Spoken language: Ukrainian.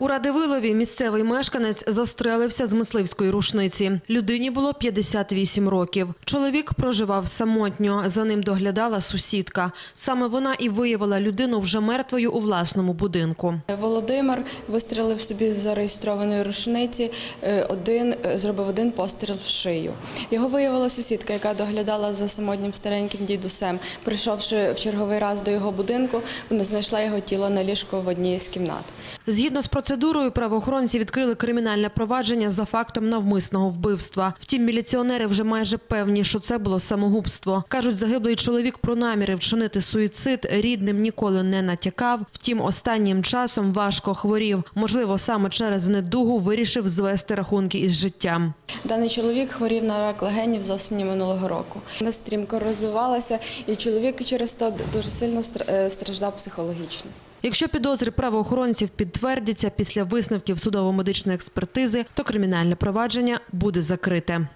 У Радивилові місцевий мешканець застрелився з мисливської рушниці. Людині було 58 років. Чоловік проживав самотньо. За ним доглядала сусідка. Саме вона і виявила людину вже мертвою у власному будинку. Володимир вистрілив собі з зареєстрованої рушниці, е, один, е, зробив один постріл в шию. Його виявила сусідка, яка доглядала за самотнім стареньким дідусем. Прийшовши в черговий раз до його будинку, вона знайшла його тіло на ліжку в одній з кімнат. Згідно з процедурою, правоохоронці відкрили кримінальне провадження за фактом навмисного вбивства. Втім, міліціонери вже майже певні, що це було самогубство. Кажуть, загиблий чоловік про наміри вчинити суїцид рідним ніколи не натякав. Втім, останнім часом важко хворів. Можливо, саме через недугу вирішив звести рахунки із життям. Даний чоловік хворів на рак легенів з осені минулого року. Вона стрімко розвивалася, і чоловік через то дуже сильно е, страждав психологічно. Якщо підозри правоохоронців підтвердяться після висновків судово-медичної експертизи, то кримінальне провадження буде закрите.